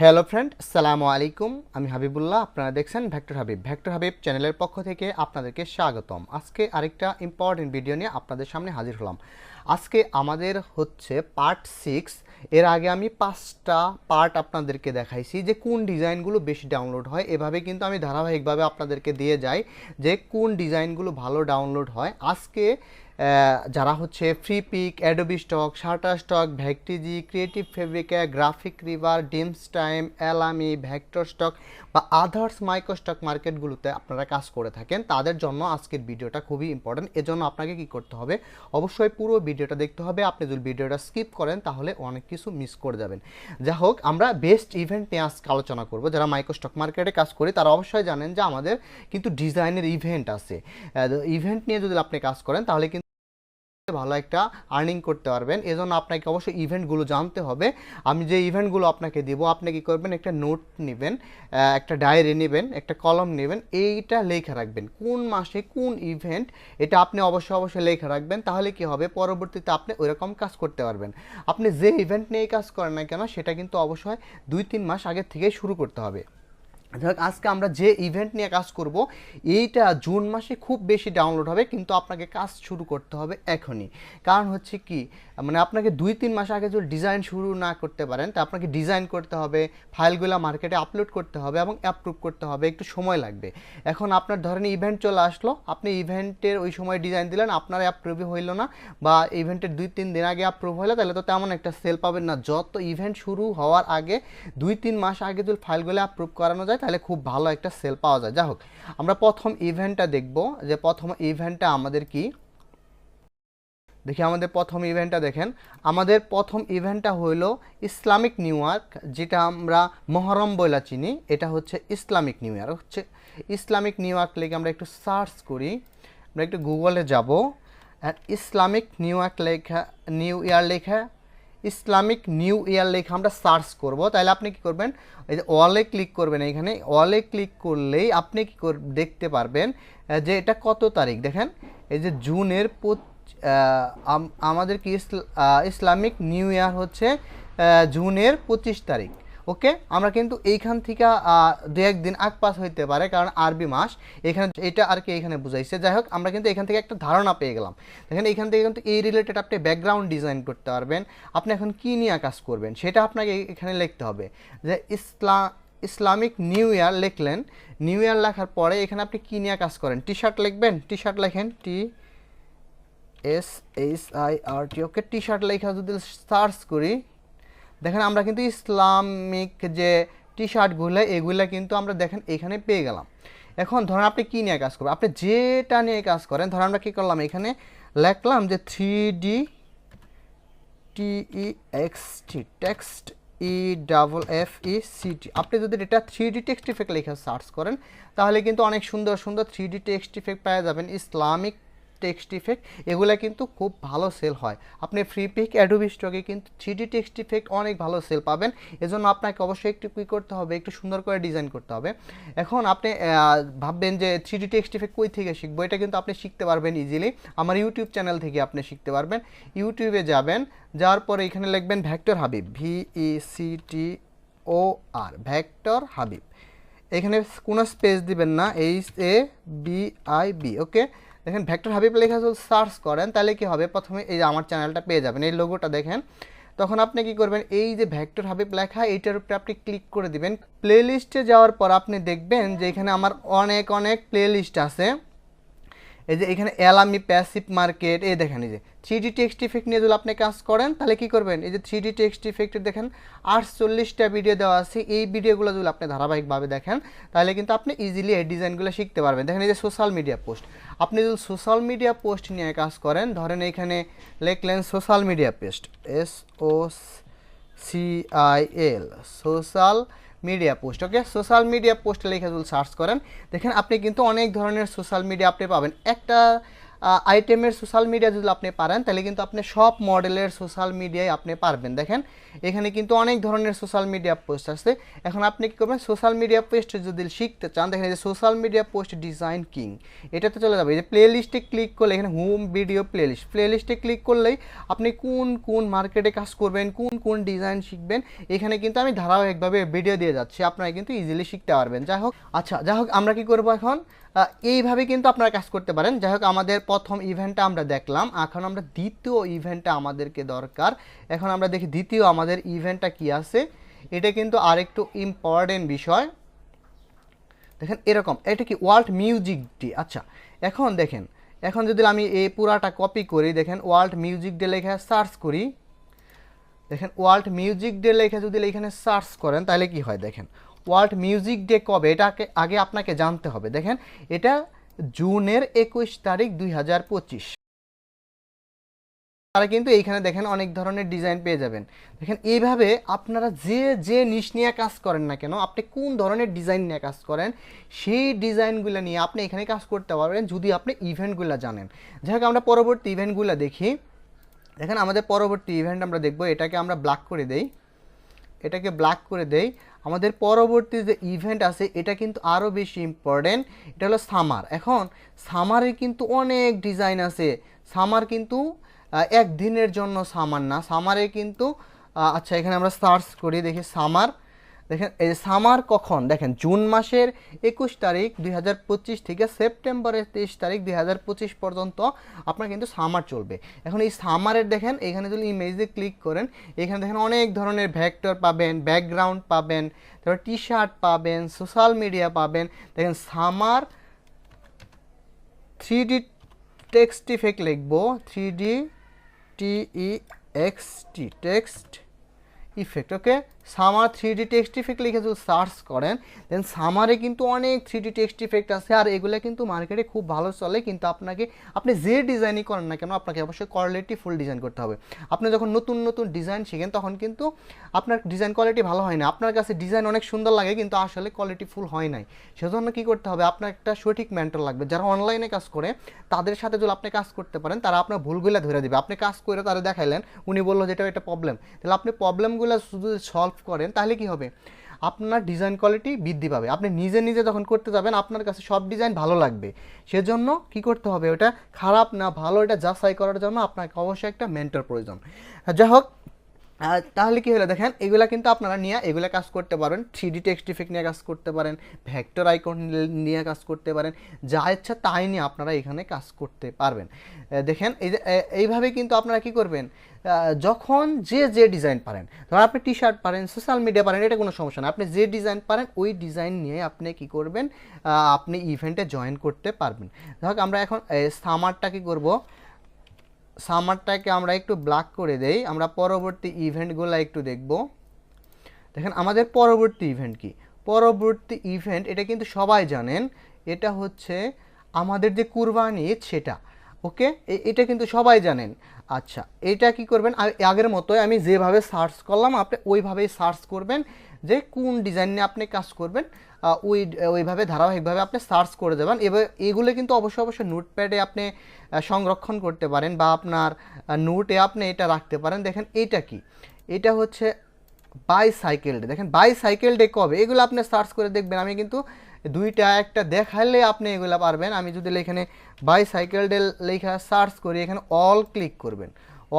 Hello friend আসসালামু আলাইকুম আমি হাবিবুল্লাহ, আপনারা দেখছেন ভেক্টর হাবিব ভেক্টর হাবিব চ্যানেলের পক্ষ থেকে আপনাদেরকে স্বাগতম। আজকে আরেকটা ইম্পর্টেন্ট ভিডিও নিয়ে আপনাদের সামনে হাজির হলাম। আজকে আমাদের হচ্ছে পার্ট সিক্স এর আগে আমি পাঁচটা পার্ট আপনাদেরকে দেখাইছি যে কোন ডিজাইনগুলো বেশি ডাউনলোড হয়। এভাবে কিন্তু আমি ধারাবাহিকভাবে আপনাদেরকে দিয়ে যাই যে কোন ডিজাইনগুলো ভালো ডাউনলোড হয়। আজকে যারা হচ্ছে Freepik Adobe Stock Shutterstock Vecteezy Creative Fabrica GraphicRiver Dreamstime Alamy Vectorstock বা আদার্স মাইক্রো স্টক মার্কেটগুলোতে আপনারা কাজ করে থাকেন, তাদের জন্য আজকের ভিডিওটা খুবই ইম্পর্টেন্ট এজন্য আপনাকে কি করতে হবে? অবশ্যই পুরো ভিডিওটা দেখতে হবে। আপনি যদি ভিডিওটা স্কিপ করেন, তাহলে অনেক কিছু মিস করে যাবেন। যা হোক, আমরা বেস্ট ইভেন্ট নিয়ে আজকে আলোচনা করব। যারা মাইক্রো স্টক মার্কেটে কাজ করি, তারা অবশ্যই জানেন যে আমাদের কিন্তু ডিজাইনের ইভেন্ট আছে। ইভেন্ট নিয়ে যদি আপনি কাজ করেন, তাহলে কিন্তু ভালো একটা আর্নিং করতে পারবেন। এজন্য আপনাকে অবশ্যই ইভেন্টগুলো জানতে হবে। আমি যে ইভেন্টগুলো আপনাকে দিব, আপনি কী করবেন, একটা নোট নেবেন একটা ডায়েরি নেবেন, একটা কলম নেবেন, এইটা লেখা রাখবেন। কোন মাসে কোন ইভেন্ট এটা আপনি অবশ্যই অবশ্যই লেখা রাখবেন। তাহলে কি হবে? পরবর্তীতে আপনি ওইরকম কাজ করতে পারবেন। আপনি যে ইভেন্ট নিয়ে কাজ করেন না কেন, সেটা কিন্তু অবশ্যই দুই, তিন মাস আগে থেকেই শুরু করতে হবে। যাই আজকে আমরা যে ইভেন্ট নিয়ে কাজ করব, এইটা জুন মাসে খুব বেশি ডাউনলোড হবে, কিন্তু আপনাকে কাজ শুরু করতে হবে এখনই। কারণ হচ্ছে কি মানে আপনাকে দুই তিন মাস আগে যদি ডিজাইন শুরু না করতে পারেন, তা আপনাকে ডিজাইন করতে হবে, ফাইলগুলো মার্কেটে আপলোড করতে হবে এবং অ্যাপ্রুভ করতে হবে, একটু সময় লাগবে। এখন আপনার ধরেন ইভেন্ট চলে আসলো, আপনি ইভেন্টের ওই সময় ডিজাইন দিলেন, আপনার অ্যাপ্রুভই হইল না বা ইভেন্টের দুই তিন দিন আগে অ্যাপ্রুভ হলো তাহলে তো তেমন একটা সেল পাবেন না। যত ইভেন্ট শুরু হওয়ার আগে, দুই তিন মাস আগে যদি ফাইলগুলো অ্যাপ্রুভ করানো যায়, তাহলে খুব ভালো একটা সেল পাওয়া যায়। যাই হোক, আমরা প্রথম ইভেন্টটা দেখব, যে প্রথম ইভেন্টটা আমাদের কি? দেখি আমাদের প্রথম ইভেন্টটা দেখেন। আমাদের প্রথম ইভেন্টটা হইল ইসলামিক নিউ ইয়র্ক, যেটা আমরা মহরম বইলা চিনি। এটা হচ্ছে ইসলামিক নিউ ইয়ার হচ্ছে ইসলামিক নিউ ইয়র্ক লেগে আমরা একটু সার্চ করি। আমরা একটু গুগলে যাব। ইসলামিক নিউ ইয়র্ক লেখা, নিউ ইয়ার লেখা, ইসলামিক নিউ ইয়ার লেখা আমরা সার্চ করব। তাহলে আপনি কি করবেন? এই যে ওয়ালে ক্লিক করবেন এখানে ওয়ালে ক্লিক করলেই আপনি কি দেখতে পারবেন যে এটা কত তারিখ? দেখেন, এই যে জুনের আমাদের কি ইসল- ইসলামিক নিউ ইয়ার হচ্ছে জুনের পঁচিশ তারিখ, ওকে? আমরা কিন্তু এইখান থেকে দু একদিন আগ পাস হইতে পারে, কারণ আরবি মাস। এখানে এটা আর কি এখানে বুঝাইছে। যাই হোক, আমরা কিন্তু এখান থেকে একটা ধারণা পেয়ে গেলাম। দেখেন, এখান থেকে কিন্তু এই রিলেটেড আপনি ব্যাকগ্রাউন্ড ডিজাইন করতে পারবেন। আপনি এখন কী নিয়ে কাজ করবেন, সেটা আপনাকে এখানে লিখতে হবে। যে ইসলাম ইসলামিক নিউ ইয়ার লিখলেন, নিউ ইয়ার লেখার পরে এখানে আপনি কী নিয়ে কাজ করেন? টি শার্ট লিখবেন? টি শার্ট লেখেন? T S H I R T okay T shirt লেখা যদি সার্চ করি, দেখেন আমরা কিন্তু ইসলামিক যে টি শার্টগুলো এগুলো কিন্তু আমরা দেখেন এখানে পেয়ে গেলাম। এখন ধরেন আপনি কী নিয়ে কাজ করবেন? আপনি যেটা নিয়ে কাজ করেন, ধরেন আমরা কী করলাম এখানে? লিখলাম যে three D T E X T text E double F E C T আপনি যদি এটা থ্রি ডি টেক্সট ইফেক্ট লেখা সার্চ করেন, তাহলে কিন্তু অনেক সুন্দর সুন্দর থ্রি ডি টেক্সট ইফেক্ট পেয়ে যাবেন ইসলামিক টেক্সট ইফেক্ট, এগুলো কিন্তু খুব ভালো সেল হয়। আপনি ফ্রি পিক অ্যাডোবি স্টকে কিন্তু থ্রি ডি টেক্সট ইফেক্ট অনেক ভালো সেল পাবেন। এজন্য আপনাকে অবশ্যই একটু কী করতে হবে, একটু সুন্দর করে ডিজাইন করতে হবে। এখন আপনি ভাববেন যে থ্রি ডি টেক্সট ইফেক্ট কই থেকে শিখব? এটা কিন্তু আপনি শিখতে পারবেন ইজিলি আমার ইউটিউব চ্যানেল থেকে আপনি শিখতে পারবেন। ইউটিউবে যাবেন, যাওয়ার পরে এখানে লিখবেন vector Habib V E C T O R vector Habib এখানে কোনো স্পেস দিবেন না H A B I B okay দেখেন ভেক্টর হাবিব লেখা যদি সার্চ করেন, তাহলে কি হবে? প্রথমে এই আমার চ্যানেলটা পেয়ে যাবেন, এই লোগোটা দেখেন। তখন আপনি কি করবেন? এই যে ভেক্টর হাবিব লেখা, এইটার উপরে আপনি ক্লিক করে দিবেন। প্লেলিস্টে যাওয়ার পর আপনি দেখবেন যে এখানে আমার অনেক অনেক প্লেলিস্ট আছে। এই যে এখানে অ্যালামি প্যাসিভ মার্কেট, এই দেখেন এই যে থ্রি ডি টেক্সট ইফেক্ট নিয়ে যদি আপনি কাজ করেন, তাহলে কি করবেন? এই যে থ্রি ডি টেক্সট ইফেক্টের দেখেন আটচল্লিশটা ভিডিও দেওয়া আছে। এই ভিডিওগুলো যদি আপনি ধারাবাহিকভাবে দেখেন, তাহলে কিন্তু আপনি ইজিলি এই ডিজাইনগুলো শিখতে পারবেন। দেখেন এই যে সোশ্যাল মিডিয়া পোস্ট আপনি যদি সোশ্যাল মিডিয়া পোস্ট নিয়ে কাজ করেন, ধরেন এখানে লিখলেন social media post S O C I L social media post okay social media post লিখে যদি সার্চ করেন, দেখেন আপনি কিন্তু অনেক ধরনের সোশ্যাল মিডিয়া আপনি পাবেন। একটা আইটেমের সোশ্যাল মিডিয়া যদি আপনি পারেন, তাহলে কিন্তু আপনি সব মডেলের সোশ্যাল মিডিয়ায় আপনি পারবেন। দেখেন, এখানে কিন্তু অনেক ধরনের সোশ্যাল মিডিয়া পোস্ট আছে। এখন আপনি কী করবেন সোশ্যাল মিডিয়া পোস্ট যদি শিখতে চান, দেখেন যে social media post design king এটাতে চলে যাবে। যে প্লে লিস্টে ক্লিক করলে, এখানে হোম ভিডিও প্লে লিস্ট প্লে লিস্টে ক্লিক করলেই আপনি কোন কোন মার্কেটে কাজ করবেন, কোন কোন ডিজাইন শিখবেন, এখানে কিন্তু আমি ধারাবাহিকভাবে ভিডিও দিয়ে যাচ্ছি। আপনারা কিন্তু ইজিলি শিখতে পারবেন। যাই হোক আচ্ছা যাই হোক, আমরা কি করব এখন? এইভাবে কিন্তু আপনারা কাজ করতে পারেন। যাই হোক, আমাদের প্রথম ইভেন্টটা আমরা দেখলাম এখন আমরা দ্বিতীয় ইভেন্টটা আমাদেরকে দরকার। এখন আমরা দেখি দ্বিতীয় আমাদের ইভেন্টটা কি আছে? এটা কিন্তু আরেকটু ইম্পর্টেন্ট বিষয়। দেখেন এরকম, এটা কি ওয়ার্ল্ড মিউজিক ডে আচ্ছা এখন দেখেন, এখন যদি আমি এই পুরাটা কপি করি, দেখেন ওয়ার্ল্ড মিউজিক ডে লেখা সার্চ করি। দেখেন ওয়ার্ল্ড মিউজিক ডে লেখা যদি এখানে সার্চ করেন, তাহলে কি হয় দেখেন? ওয়ার্ল্ড মিউজিক ডে কবে? এটাকে আগে আপনাকে জানতে হবে। দেখেন, এটা জুনের একুশ তারিখ দুই হাজার পঁচিশ। তারা কিন্তু এইখানে দেখেন অনেক ধরনের ডিজাইন পেয়ে যাবেন। দেখেন, এইভাবে আপনারা যে যে নিশ নিয়ে কাজ করেন না কেন, আপনি কোন ধরনের ডিজাইন নিয়ে কাজ করেন, সেই ডিজাইনগুলো নিয়ে আপনি এখানে কাজ করতে পারবেন যদি আপনি ইভেন্টগুলো জানেন। যাই আমরা পরবর্তী ইভেন্টগুলো দেখি। দেখেন, আমাদের পরবর্তী ইভেন্ট আমরা দেখব। এটাকে আমরা ব্ল্যাক করে দেই। এটাকে ব্ল্যাক করে দেই। আমাদের পরবর্তী যে ইভেন্ট আছে, এটা কিন্তু আরও বেশি ইম্পর্টেন্ট এটা হলো সামার এখন সামারে কিন্তু অনেক ডিজাইন আছে। সামার কিন্তু একদিনের জন্য সামার না। সামারে কিন্তু আচ্ছা এখানে আমরা সার্চ করি, দেখি সামার দেখেন, এই সামার কখন? দেখেন, জুন মাসের একুশ তারিখ দুই হাজার পঁচিশ থেকে সেপ্টেম্বরের তেইশ তারিখ দুই হাজার পঁচিশ পর্যন্ত আপনার কিন্তু সামার চলবে। এখন এই সামারের দেখেন, এখানে যদি ইমেজে ক্লিক করেন, এখানে দেখেন অনেক ধরনের ভ্যাক্টর পাবেন ব্যাকগ্রাউন্ড পাবেন, তারপর টি শার্ট পাবেন সোশ্যাল মিডিয়া পাবেন। দেখেন, summer three D text effect লিখব three D T E X T text effect okay summer three D text effect লিখে যদি সার্চ করেন দেন সামারে কিন্তু অনেক থ্রি ডি টেক্সট ইফেক্ট আছে আর এগুলো কিন্তু মার্কেটে খুব ভালো চলে, কিন্তু আপনাকে, আপনি যে ডিজাইনই করেন না কেন, আপনাকে অবশ্যই কোয়ালিটি ফুল ডিজাইন করতে হবে। আপনি যখন নতুন নতুন ডিজাইন শিখেন, তখন কিন্তু আপনার ডিজাইন কোয়ালিটি ভালো হয় না। আপনার কাছে ডিজাইন অনেক সুন্দর লাগে, কিন্তু আসলে কোয়ালিটি ফুল হয় নাই। সেজন্য কী করতে হবে? আপনার একটা সঠিক মেন্টর লাগবে। যারা অনলাইনে কাজ করে, তাদের সাথে যদি আপনি কাজ করতে পারেন, তারা আপনার ভুলগুলো ধরে দেবে। আপনি কাজ করে তারা দেখাইলেন, উনি বলল যেটা এটা প্রবলেম তাহলে আপনি প্রবলেমগুলো শুধু সলভ করেন, তাহলে কি হবে? আপনার ডিজাইন কোয়ালিটি বৃদ্ধি পাবে। আপনি নিজে নিজে যখন করতে যাবেন, আপনার কাছে সব ডিজাইন ভালো লাগবে। সেজন্য কি করতে হবে? ওটা খারাপ না, ভালো, এটা যাচাই করার জন্য আপনাকে অবশ্যই একটা মেন্টর প্রয়োজন। যাই হোক তাহলে কি হলো দেখেন, এগুলা কিন্তু আপনারা নিয়ে এগুলা কাজ করতে পারেন থ্রি ডি টেক্সট ইফেক্ট নিয়ে কাজ করতে পারেন ভ্যাক্টর আইকন নিয়ে কাজ করতে পারেন, যা ইচ্ছা তাই নিয়ে আপনারা এখানে কাজ করতে পারবেন। দেখেন, এই এইভাবে কিন্তু আপনারা কি করবেন যখন যে যে ডিজাইন পারেন, ধরুন আপনি টি শার্ট পারেন সোশ্যাল মিডিয়া পারেন, এটা কোনো সমস্যা না। আপনি যে ডিজাইন পারেন, ওই ডিজাইন নিয়ে আপনি কি করবেন আপনি ইভেন্টে জয়েন করতে পারবেন। ধরুন আমরা এখন সামারটা কি করব সামারটাকে আমরা একটু ব্ল্যাক করে দেই। আমরা পরবর্তী ইভেন্টগুলো একটু দেখব। দেখেন, আমাদের পরবর্তী ইভেন্ট কি? পরবর্তী ইভেন্ট এটা কিন্তু সবাই জানেন, এটা হচ্ছে আমাদের যে কুরবানি, সেটা। ওকে? এটা কিন্তু সবাই জানেন। আচ্ছা এটা কি করবেন? আগের মতোই আমি যেভাবে সার্চ করলাম, আপনি ওইভাবেই সার্চ করবেন যে কোন ডিজাইন নিয়ে আপনি কাজ করবেন। ওই, ওইভাবে ধারাবাহিকভাবে আপনি সার্চ করে দেবেন এবার এগুলো কিন্তু অবশ্যই অবশ্যই নোটপ্যাডে আপনি সংরক্ষণ করতে পারেন বা আপনার নোটে আপনি এটা রাখতে পারেন। দেখেন এইটা কি? এটা হচ্ছে বাইসাইকেল ডে দেখেন বাইসাইকেল ডে কবে? এগুলো আপনি সার্চ করে দেখবেন। আমি কিন্তু দুইটা একটা দেখালে আপনি এগুলো পারবেন। আমি যদি এখানে বাইসাইকেল ডে লেখা সার্চ করি, এখানে অল ক্লিক করবেন।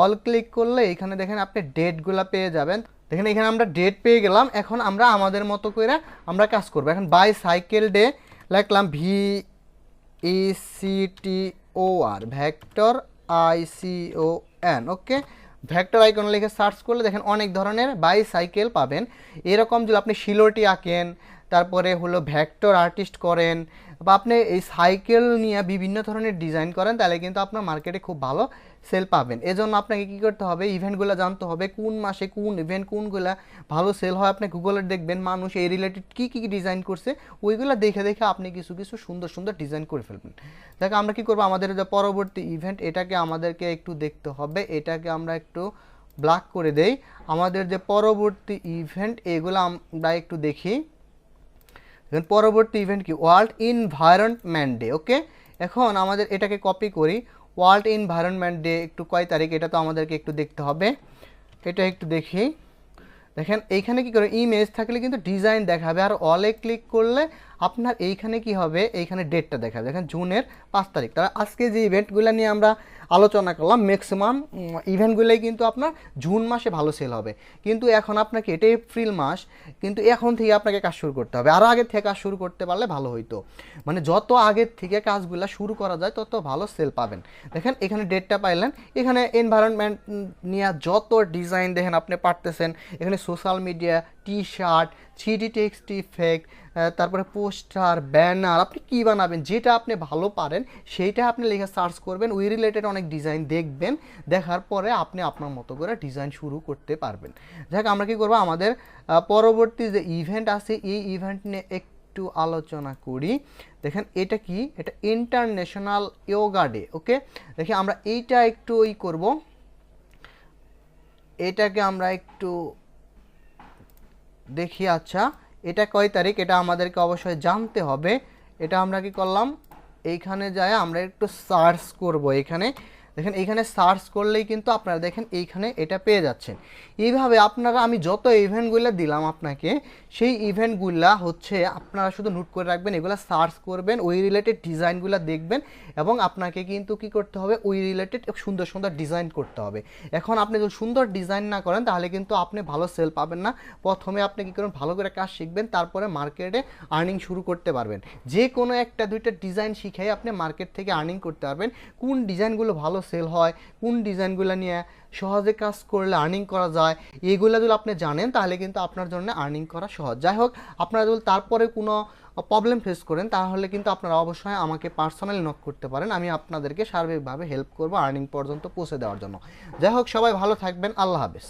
অল ক্লিক করলে এখানে দেখেন আপনি ডেটগুলো পেয়ে যাবেন। দেখেন এখানে আমরা ডেট পেয়ে গেলাম। এখন আমরা আমাদের মতো করে আমরা কাজ করব। এখন বাইসাইকেল ডে লিখলাম V E C T O R vector I C O N okay vector icon লিখে সার্চ করলে দেখেন অনেক ধরনের বাইসাইকেল পাবেন। এরকম যদি আপনি শিলোটি আঁকেন তারপরে হলো ভ্যাক্টর আর্টিস্ট করেন বা আপনি এই সাইকেল নিয়ে বিভিন্ন ধরনের ডিজাইন করেন, তাহলে কিন্তু আপনার মার্কেটে খুব ভালো সেল পাবেন। এজন্য আপনাকে কী করতে হবে? ইভেন্টগুলো জানতে হবে, কোন মাসে কোন ইভেন্ট কোনগুলো ভালো সেল হয়। আপনি গুগলে দেখবেন মানুষ এই রিলেটেড কী কী ডিজাইন করছে, ওইগুলো দেখে দেখে আপনি কিছু কিছু সুন্দর সুন্দর ডিজাইন করে ফেলবেন। দেখো, আমরা কি করব? আমাদের যে পরবর্তী ইভেন্ট এটাকে আমাদেরকে একটু দেখতে হবে। এটাকে আমরা একটু ব্ল্যাক করে দেই। আমাদের যে পরবর্তী ইভেন্ট এগুলো আমরা একটু দেখি। দেখুন পরবর্তী ইভেন্ট কি? ওয়ার্ল্ড ইনভায়রনমেন্ট ডে ওকে এখন আমাদের এটাকে কপি করি। ওয়ার্ল্ড এনভায়রনমেন্ট ডে একটু কয় তারিখ? এটা তো আমাদেরকে একটু দেখতে হবে। এটা একটু দেখি। দেখেন, এইখানে কি করে? ইমেজ থাকলে কিন্তু ডিজাইন দেখাবে। আর অলে ক্লিক করলে আপনার এইখানে কি হবে? এইখানে ডেটটা দেখাবে। দেখেন জুনের পাঁচ তারিখ। তাহলে আজকে যে ইভেন্টগুলো নিয়ে আমরা আলোচনা করলাম ম্যাক্সিমাম ইভেন্টগুলোই কিন্তু আপনার জুন মাসে ভালো সেল হবে। কিন্তু এখন আপনাকে, এটা এপ্রিল মাস, কিন্তু এখন থেকে আপনাকে কাজ শুরু করতে হবে। আরও আগের থেকে কাজ শুরু করতে পারলে ভালো হইতো। মানে যত আগের থেকে কাজগুলো শুরু করা যায়, তত ভালো সেল পাবেন। দেখেন, এখানে ডেটটা পাইলেন। এখানে এনভায়রনমেন্ট নিয়ে যত ডিজাইন দেখেন আপনি পারতেছেন। এখানে social media T shirt three D text effect তারপরে পোস্টার, ব্যানার, আপনি কী বানাবেন, যেটা আপনি ভালো পারেন, সেইটা আপনি লেখা সার্চ করবেন, ওই রিলেটেড অনেক ডিজাইন দেখবেন, দেখার পরে আপনি আপনার মতো করে ডিজাইন শুরু করতে পারবেন। যাক, আমরা কি করব, আমাদের পরবর্তী যে ইভেন্ট আছে, এই ইভেন্ট নিয়ে একটু আলোচনা করি। দেখেন, এটা কি? এটা ইন্টারন্যাশনাল ইয়োগা ডে ওকে দেখি, আমরা এইটা একটু ওই করব। এটাকে আমরা একটু দেখি আচ্ছা। এটা কয় তারিখ? এটা আমাদেরকে অবশ্যই জানতে হবে। এটা আমরা কি করলাম? এইখানে যায় আমরা একটু সার্চ করব এখানে। দেখেন, এইখানে সার্চ করলেই কিন্তু আপনারা দেখেন এইখানে এটা পেয়ে যাচ্ছেন। এইভাবে আপনারা, আমি যত ইভেন্টগুলো দিলাম আপনাকে, সেই ইভেন্টগুলা হচ্ছে আপনারা শুধু নোট করে রাখবেন, এগুলো সার্চ করবেন, ওই রিলেটেড ডিজাইনগুলো দেখবেন এবং আপনাকে কিন্তু কি করতে হবে, ওই রিলেটেড সুন্দর সুন্দর ডিজাইন করতে হবে। এখন আপনি যদি সুন্দর ডিজাইন না করেন, তাহলে কিন্তু আপনি ভালো সেল পাবেন না। প্রথমে আপনি কী করবেন, ভালো করে কাজ শিখবেন, তারপরে মার্কেটে আর্নিং শুরু করতে পারবেন। যে কোনো একটা দুইটা ডিজাইন শিখে আপনি মার্কেট থেকে আর্নিং করতে পারবেন। কোন ডিজাইনগুলো ভালো সেল হয়, কোন ডিজাইনগুলো নিয়ে সহজে কাজ করলে আর্নিং করা যায়, এগুলো যদি আপনি জানেন, তাহলে কিন্তু আপনার জন্য আর্নিং করা সহজ। যাই হোক, আপনারা যদি তারপরে কোনো প্রবলেম ফেস করেন, তাহলে কিন্তু আপনারা অবশ্যই আমাকে পার্সোনালি নক করতে পারেন। আমি আপনাদেরকে সার্বিকভাবে হেল্প করব আর্নিং পর্যন্ত পৌঁছে দেওয়ার জন্য। যাই হোক, সবাই ভালো থাকবেন। আল্লাহ হাফেজ।